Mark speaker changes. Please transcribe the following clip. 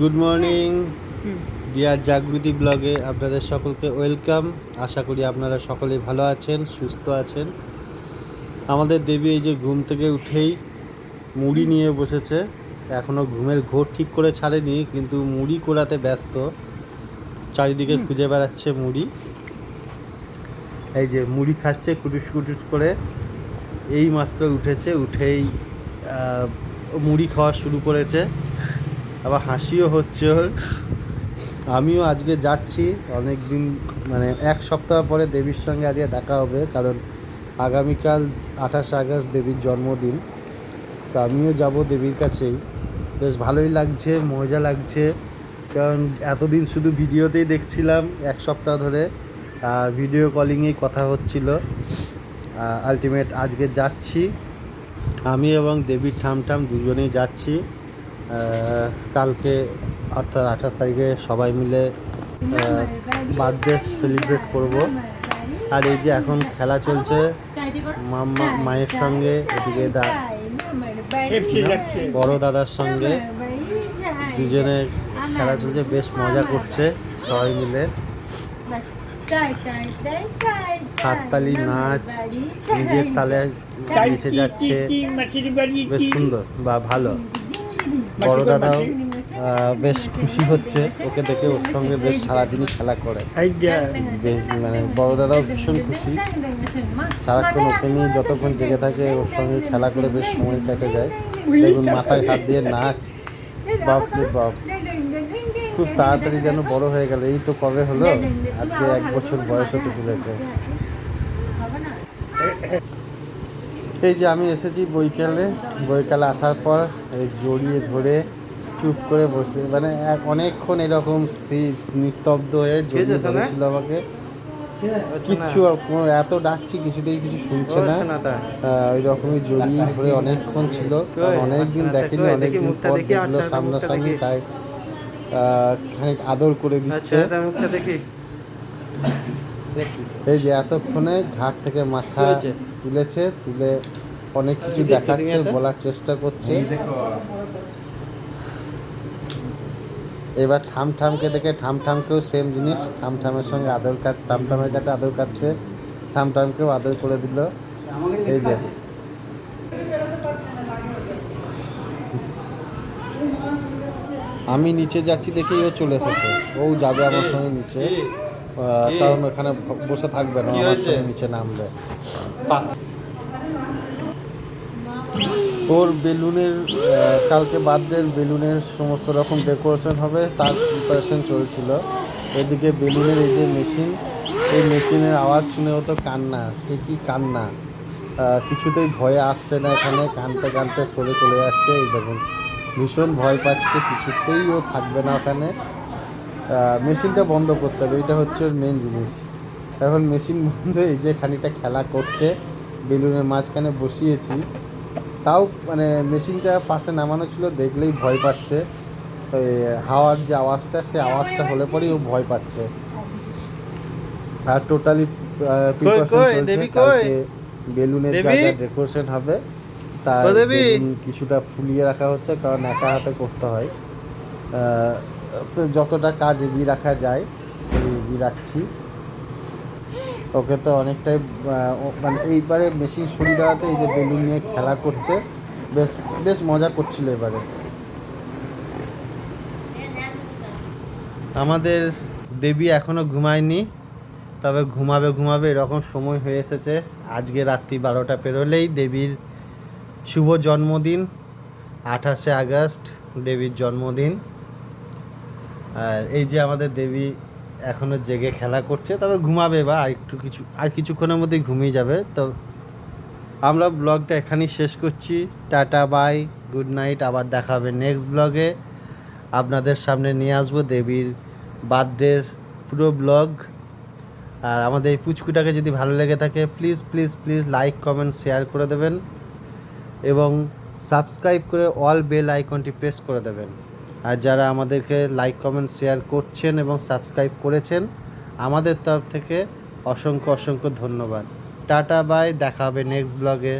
Speaker 1: Good morning deer Jagriti ব্লগে আপনাদের সকলকে ওয়েলকাম আশা করি আপনারা সকলে ভালো আছেন সুস্থ আছেন। আমাদের দেবী এই যে ঘুম থেকে উঠেই মুড়ি নিয়ে বসেছে। এখনও ঘুমের ঘোর ঠিক করে ছাড়েনি কিন্তু মুড়ি কোড়াতে ব্যস্ত। চারিদিকে খুঁজে বেড়াচ্ছে মুড়ি। এই যে মুড়ি খাচ্ছে কুটুস কুটুস করে। এই মাত্র উঠেছে উঠেই মুড়ি খাওয়া শুরু করেছে। আবার হাসিও হচ্ছে ওর। আমিও আজকে যাচ্ছি অনেক দিন মানে এক সপ্তাহ পরে দেবীর সঙ্গে আজকে দেখা হবে, কারণ আগামীকাল আঠাশ আগস্ট দেবীর জন্মদিন। তো আমিও যাব দেবীর কাছেই। বেশ ভালোই লাগছে, মজা লাগছে, কারণ এতদিন শুধু ভিডিওতেই দেখছিলাম, এক সপ্তাহ ধরে, আর ভিডিও কলিংয়েই কথা হচ্ছিল। আলটিমেট আজকে যাচ্ছি। আমি এবং দেবীর ঠাম ঠাম দুজনেই যাচ্ছি। কালকে অর্থাৎ আঠাশ তারিখে সবাই মিলে বার্থডে সেলিব্রেট করব। আর এই যে এখন খেলা চলছে মায়ের সঙ্গে, এদিকে বড় দাদার সঙ্গে। দুজনে খেলা চলছে, বেশ মজা করছে সবাই মিলে। হাততালি, নাচ, নিজের তালে নেচে যাচ্ছে। বেশ সুন্দর বা ভালো। বড় দাদাও বেশ খুশি হচ্ছে। ওকে দেখে ওর সঙ্গে বেশ সারাদিনই খেলা করে। যে মানে বড় দাদাও ভীষণ খুশি। সারাক্ষণ ওকে নিয়ে যতক্ষণ জেগে থাকে ওর সঙ্গে খেলা করে বেশ সময় কেটে যায়। দেখুন মাথায় হাত দিয়ে নাচ। বাপ রে বাপ। খুব তাড়াতাড়ি যেন বড় হয়ে গেল। এই তো কবে হলো? আজকে এক বছর বয়স হতে চলেছে। এই যে আমি এসেছি বৈকালে। বৈকালে আসার পর এই জড়িয়ে ধরে চুপ করে বসে। মানে এক অনেকক্ষণ এরকম স্থির নিস্তব্ধ হয়ে জড়িয়ে ধরেছিল আমাকে। কিচ্ছু এত ডাকছি কিছুতেই কিছু শুনছে না। ওই রকমই জড়িয়ে ধরে অনেকক্ষণ ছিল। অনেকদিন দেখেনি অনেকদিন পর দেখল সামনাসামনি তাই খানিক আদর করে দিচ্ছে।
Speaker 2: দেখি।
Speaker 1: এই যে এতক্ষণে ঘাট থেকে মাথা তুলেছে তুলে অনেক কিছু দেখাচ্ছে বলার চেষ্টা করছে। এবার ঠাম ঠামকে দেখে ঠাম ঠামকেও সেম জিনিস ঠাম ঠামের সঙ্গে আদর কাট ঠাম ঠামের কাছে আদর কাটছে ঠাম ঠামকেও আদর করে দিল। এই যে। আমি নিচে যাচ্ছি দেখেই ও চলে এসেছে। ও যাবে আমার সঙ্গে নিচে। কারণ ওখানে বসে থাকবে না নিচে নামবে। ওর বেলুনের কালকে বার্থডের বেলুনের সমস্ত রকম ডেকোরেশন হবে তার প্রিপারেশন চলছিল। এদিকে বেলুনের এই যে মেশিন এই মেশিনের আওয়াজ শুনে ও তো কান্না সে কি কান্না? কিছুতেই ভয়ে আসছে না এখানে কানতে কানতে সরে চলে যাচ্ছে। এই দেখুন ভীষণ ভয় পাচ্ছে কিছুতেই ও থাকবে না ওখানে। মেশিনটা বন্ধ করতে হবে এটা হচ্ছে ওর মেন জিনিস। এখন মেশিন বন্ধ এই যে খানিকটা খেলা করছে বেলুনের মাঝখানে বসিয়েছি। তাও মানে মেশিনটা পাশে নামানো ছিল দেখলেই ভয় পাচ্ছে। তো হাওয়ার যে আওয়াজটা সে আওয়াজটা হলে পরেই ও ভয় পাচ্ছে। আর টোটালি? বেলুনের? যা ডেকোরেশন হবে তার কিছুটা ফুলিয়ে রাখা হচ্ছে কারণ একা হাতে করতে হয়। তো যতটা কাজ এগিয়ে রাখা যায়, সেই এগিয়ে রাখছি। ওকে তো অনেকটাই মানে এইবারে মেশিন সরিয়ে দেওয়াতে এই যে বেলুন নিয়ে খেলা করছে, বেশ বেশ মজা করছিল এবারে। আমাদের দেবী এখনও ঘুমায়নি, তবে ঘুমাবে ঘুমাবে এরকম সময় হয়ে এসেছে। আজকে রাত্রি বারোটা পেরোলেই দেবীর শুভ জন্মদিন, আঠাশে আগস্ট, দেবীর জন্মদিন। আর এই যে আমাদের দেবী এখনও জেগে খেলা করছে, তবে ঘুমাবে বা আর একটু কিছু আর কিছুক্ষণের মধ্যেই ঘুমিয়ে যাবে। তো আমরা ব্লগটা এখানেই শেষ করছি। Tata, bye, good night. আবার দেখা হবে নেক্সট ব্লগে। আপনাদের সামনে নিয়ে আসব দেবীর বার্থডের পুরো ব্লগ। আর আমাদের এই পুচকুটাকে যদি ভালো লেগে থাকে please please please like comment share করে দেবেন। এবং সাবস্ক্রাইব করে অল বেল আইকনটি প্রেস করে দেবেন। আর যারা আমাদেরকে লাইক কমেন্ট শেয়ার করছেন এবং সাবস্ক্রাইব করেছেন, আমাদের তরফ থেকে অসংখ্য অসংখ্য ধন্যবাদ। টাটা বাই দেখা হবে নেক্সট ব্লগে